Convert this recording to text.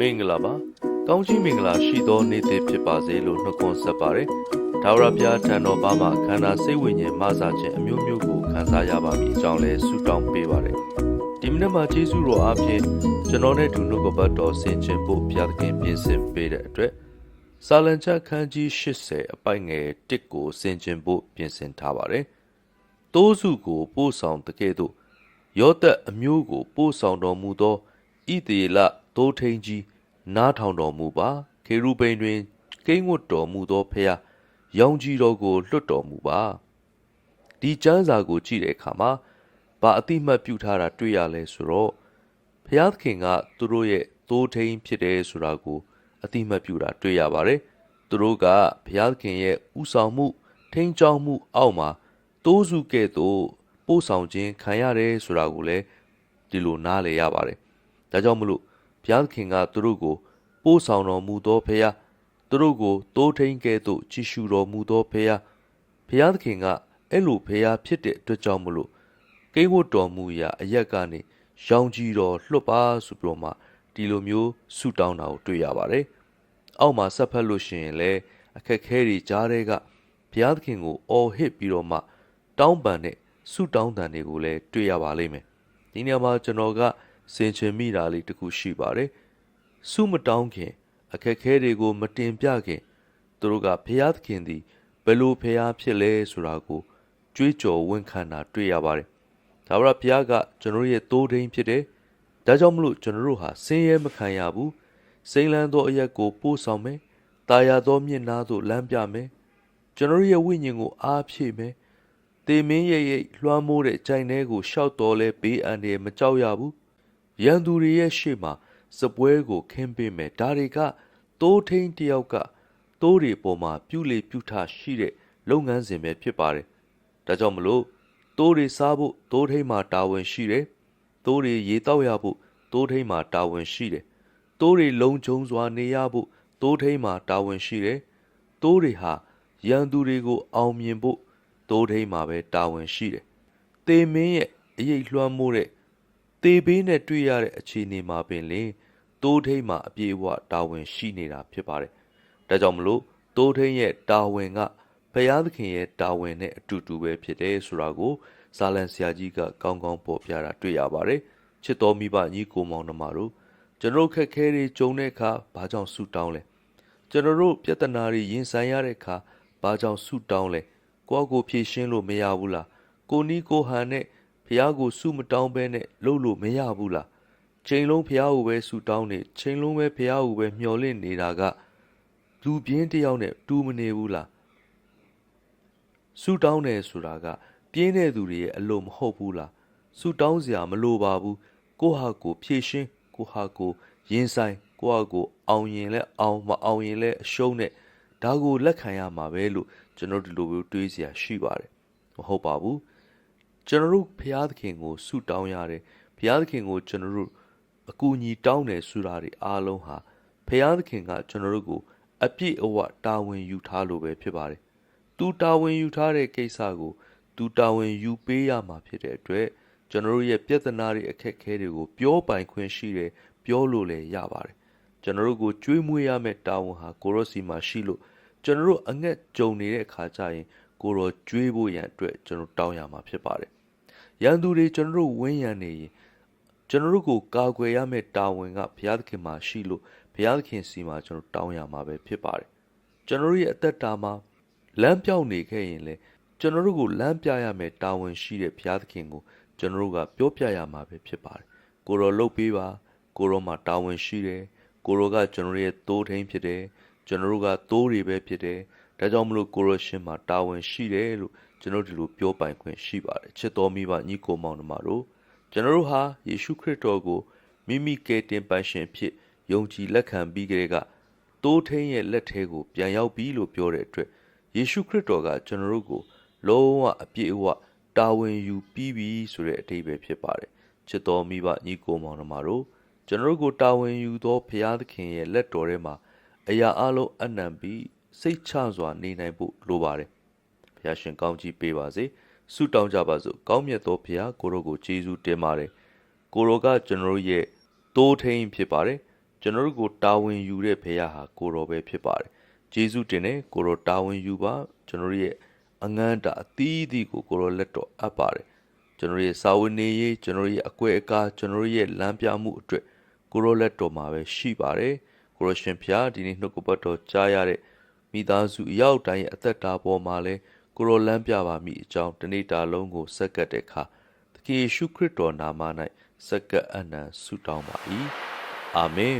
မင်္ဂလာပါကောင်းချီးမင်္ဂလာရှိသောနေ့သစ်ဖြစ်ပါစေလို့နှုတ်ခွန်းဆက်ပါတယ်ဒါဝရဘုရားထံတော်ဘာမှာခန္ဓာစိတ်ဝိညာဉ်မဆာခြင်းအမျိုးမျိုးကိုခံစားရပါမည်အကြောင်းလဲဆုတောင်းပေးပါတယ်ဒီမနေ့မှာယေရှုတော်အားဖြင့်ကျွန်တော်နဲ့ဒုနှုတ်ကပတ်တော်ဆင်ခြင်ဖို့ဘုရားသခင်ပြင်ဆင်ပေးတဲ့အတွက်စာလံချက်ခန်းကြီး80အပိုက်ငယ်1ကိုဆင်ခြင်ဖို့ပြင်ဆင်ထားပါတယ်တိုးစုကိုပို့ဆောင်တကဲ့သို့ယောသက်အမျိုးကိုပို့ဆောင်တော်မူသောဣသေလ တိုးထိန်ကြီးနားထောင်တော်မူပါခေရုဗိမ်တွင်ကိန်းဝတ်တော်မူသောဖျားရောင်ကြီးတော်ကိုလွတ်တော်မူပါဒီကျမ်းစာကိုကြည့်တဲ့အခါမှာဘာအတိမတ်ပြုထားတာတွေ့ရလဲဆိုတော့ဖျားသခင်ကသူတို့ရဲ့သိုးထိန်ဖြစ်တယ်ဆိုတာကိုအတိမတ်ပြုတာတွေ့ရပါတယ်သူတို့ကဘုရားသခင်ရဲ့ဥဆောင်မှု ထိန်ချောင်းမှုအောက်မှာတိုးစုကဲ့သို့ပို့ဆောင်ခြင်းခံရတယ်ဆိုတာကိုလည်းဒီလိုနားလည်ရပါတယ်ဒါကြောင့်မလို့ ဘုရားသခင်ကသူတို့ကိုပို့ဆောင်တော်မူသောဖခင်သူတို့ကိုတိုးထိန်ကဲ့သို့ကြည်ရှုတော်မူသောဖခင်ဘုရားသခင်ကအဲ့လိုဖခင်ဖြစ်တဲ့အတွက်ကြောင့်မလို့ကိန်းဝတ်တော်မူရာအရက်ကနေရောင်ကြီးတော်လွတ်ပါဆိုပြီးတော့မှဒီလိုမျိုးဆုတောင်းတာကိုတွေ့ရပါတယ်။အောက်မှာဆက်ဖက်လို့ရှိရင်လည်းအခက်ခဲတွေကြားတဲ့ကဘုရားသခင်ကိုအော်ဟစ်ပြီးတော့မှတောင်းပန်တဲ့ဆုတောင်းတန်တွေကိုလည်းတွေ့ရပါလိမ့်မယ်။ဒီနေရာမှာကျွန်တော်က စင်ချင်မိတာလေးတစ်ခုရှိပါတယ်။ဆုမတောင်းခင် အခက်ခဲတွေကို မတင်ပြခင်သူတို့ကဘုရားသခင်သည်ဘယ်လိုဘုရားဖြစ်လဲဆိုတာကိုကြွေးကြော်ဝန်ခံတာတွေ့ရပါတယ်။ဒါဝရဘုရားကကျွန်တော်ရဲ့တိုးထိန်ဖြစ်တယ်။ဒါကြောင့်မလို့ကျွန်တော်တို့ဟာဆင်းရဲမခံရဘူး။စိမ့်လန်းသောအရက်ကိုပို့ဆောင်မယ်။တာယာသောမျက်နှာသို့လမ်းပြမယ်။ကျွန်တော်ရဲ့ဝိညာဉ်ကိုအားဖြည့်မယ်။တေမင်းရဲ့ရဲ့လွှမ်းမိုးတဲ့ကြိုင်ထဲကိုရှောက်တော်လဲဘေးအန္တရာယ်မကြောက်ရဘူး။ ရန်သူတွေရဲ့ရှေ့မှာစပွဲကိုခင်းပေးမယ်။ဒါတွေကတိုးထိန်တယောက်ကတိုးတွေပေါ်မှာပြုလေပြုထရှိတဲ့လုပ်ငန်းစဉ်ပဲဖြစ်ပါတယ်။ဒါကြောင့်မလို့တိုးတွေစားဖို့တိုးထိန်မှာတာဝန်ရှိတယ်။တိုးတွေရေတောက်ရဖို့တိုးထိန်မှာတာဝန်ရှိတယ်။တိုးတွေလုံခြုံစွာနေရဖို့တိုးထိန်မှာတာဝန်ရှိတယ်။တိုးတွေဟာရန်သူတွေကိုအောင်မြင်ဖို့တိုးထိန်မှာပဲတာဝန်ရှိတယ်။တေမင်းရဲ့အရေးလွှမ်းမိုးတဲ့ တေဘေးနဲ့တွေ့ရတဲ့အခြေအနေမှာပင်လင်တိုးထိန်မှာအပြေအဝတာဝန်ရှိနေတာဖြစ်ပါတယ်။ဒါကြောင့်မလို့တိုးထိန်ရဲ့တာဝန်ကဘုရားသခင်ရဲ့တာဝန်နဲ့အတူတူပဲဖြစ်တယ်ဆိုတာကိုဇာလန်ဆရာကြီးကကောင်းကောင်းပေါ်ပြတာတွေ့ရပါတယ်။ချစ်တော်မိဘညီကိုမောင်နှမတို့ကျွန်တော်ခက်ခဲတွေကြုံတဲ့အခါဘာကြောင့်ဆူတောင်းလဲကျွန်တော်တို့ပြဿနာတွေရင်ဆိုင်ရတဲ့အခါဘာကြောင့်ဆူတောင်းလဲကိုယ့်ကိုဖြေရှင်းလို့မရဘူးလားကိုနီးကိုဟန်နဲ့ ဖះကိုဆုမတောင်းဘဲနဲ့လှုပ်လို့မရဘူးလားချိန်လုံးဖះကိုပဲဆုတောင်းနေချိန်လုံးပဲဖះကိုပဲမျှော်လင့်နေတာကလူပြင်းတယောက်နဲ့တူမနေဘူးလားဆုတောင်းတယ်ဆိုတာက ပြင်းတဲ့သူတွေရဲ့အလိုမဟုတ်ဘူးလားဆုတောင်းစရာမလိုပါဘူးကိုဟာကိုဖြည့်ရှင်းကိုဟာကိုရင်ဆိုင်ကိုဟာကိုအောင်ရင်လဲအောင်မအောင်ရင်လဲအရှုံးနဲ့ဒါကိုလက်ခံရမှာပဲလို့ကျွန်တော်ဒီလိုမျိုးတွေးစရာရှိပါတယ်မဟုတ်ပါဘူး ကျွန်တော်တို့ဘုရားသခင်ကိုဆုတောင်းရတယ်ဘုရားသခင်ကိုကျွန်တော်တို့အကူအညီတောင်းတယ်ဆိုတာတွေအားလုံးဟာဘုရားသခင်ကကျွန်တော်တို့ကိုအပြည့်အဝတာဝန်ယူထားလို့ပဲဖြစ်ပါတယ်သူတာဝန်ယူထားတဲ့ကိစ္စကိုသူတာဝန်ယူပေးရမှာဖြစ်တဲ့အတွက်ကျွန်တော်တို့ရဲ့ပြဿနာတွေအခက်အခဲတွေကိုပြောပိုင်ခွင့်ရှိတယ်ပြောလို့လည်းရပါတယ်ကျွန်တော်တို့ကိုကြွေးမွေးရမယ့်တာဝန်ဟာကိုရော့စီမှာရှိလို့ကျွန်တော်တို့အငက်ကြုံနေတဲ့အခါကျရင်ကိုရောကြွေးဖို့ရန်အတွက်ကျွန်တော်တောင်းရမှာဖြစ်ပါတယ် ရန်သူတွေကျွန်တော်တို့ဝင်းရံနေရင်ကျွန်တော်တို့ကိုကာကွယ်ရမယ့်တာဝန်ကဘုရားသခင်မှာရှိလို့ဘုရားသခင်စီမှာကျွန်တော်တောင်းရမှာပဲဖြစ်ပါတယ်ကျွန်တော်တို့ရဲ့အသက်တာမှာလမ်းပြောင်းနေခဲ့ရင်လေကျွန်တော်တို့ကိုလမ်းပြရမယ်တာဝန်ရှိတဲ့ဘုရားသခင်ကိုကျွန်တော်တို့ကပြောပြရမှာပဲဖြစ်ပါတယ်ကိုရောလှုပ်ပေးပါကိုရောမှာတာဝန်ရှိတယ်ကိုရောကကျွန်တော်ရဲ့သိုးထိန်ဖြစ်တယ်ကျွန်တော်တို့ကသိုးတွေပဲဖြစ်တယ် ဒါကြောင့်မလို့ကိုရောရှင်မှာတာဝန်ရှိတယ်လို့ကျွန်တော်ဒီလိုပြောပိုင်ခွင့်ရှိပါတယ်ချစ်တော်မိဘညီကိုမောင်နှမတို့ကျွန်တော်တို့ဟာယေရှုခရစ်တော်ကိုမိမိကယ်တင်ပိုင်ရှင်ဖြစ်ယုံကြည်လက်ခံပြီးကြတဲ့ကတိုးထိန်ရဲ့လက်ထဲကိုပြန်ရောက်ပြီလို့ပြောတဲ့အတွက်ယေရှုခရစ်တော်ကကျွန်တော်တို့ကိုလုံးဝအပြည့်အဝတာဝန်ယူပြီးပြီဆိုတဲ့အတိတ်ပဲဖြစ်ပါတယ်ချစ်တော်မိဘညီကိုမောင်နှမတို့ကျွန်တော်တို့ကိုတာဝန်ယူသောဘုရားသခင်ရဲ့လက်တော်ထဲမှာအရာအလုံးအနံပြီး စိတ်ချစွာနေနိုင်ဖို့လိုပါတယ်ဘုရားရှင်ကောင်းချီးပေးပါစေဆုတောင်းကြပါစို့ကောင်းမြတ်သောဘုရားကိုရောကိုကျေးဇူးတင်ပါတယ်ကိုရောကကျွန်တော်တို့ရဲ့တိုးထိန်ဖြစ်ပါတယ်ကျွန်တော်တို့ကိုတာဝန်ယူတဲ့ဘုရားဟာကိုတော်ပဲဖြစ်ပါတယ်ဂျေဇုတင်တယ်ကိုတော်တာဝန်ယူပါကျွန်တော်တို့ရဲ့အငန်းတာအသီးသီးကိုကိုတော်လက်တော်အပ်ပါတယ်ကျွန်တော်တို့ရဲ့စာဝန်နေရေးကျွန်တော်တို့ရဲ့အကွဲအကားကျွန်တော်တို့ရဲ့လမ်းပြမှုအတွက်ကိုတော်လက်တော်မှာပဲရှိပါတယ်ကိုရရှင်ဖျားဒီနေ့နှုတ်ကပတ်တော်ကြားရတဲ့ မိသားစုအရောက်တိုင်းရဲ့အသက်တာပေါ်မှာလဲကိုတော်လမ်းပြပါမိအကြောင်းတနေ့တာလုံးကိုစက္ကပ်တဲ့အခါသခင်ယေရှုခရစ်တော်နာမ၌စက္ကပ်အနံဆုတောင်းပါ၏အာမင်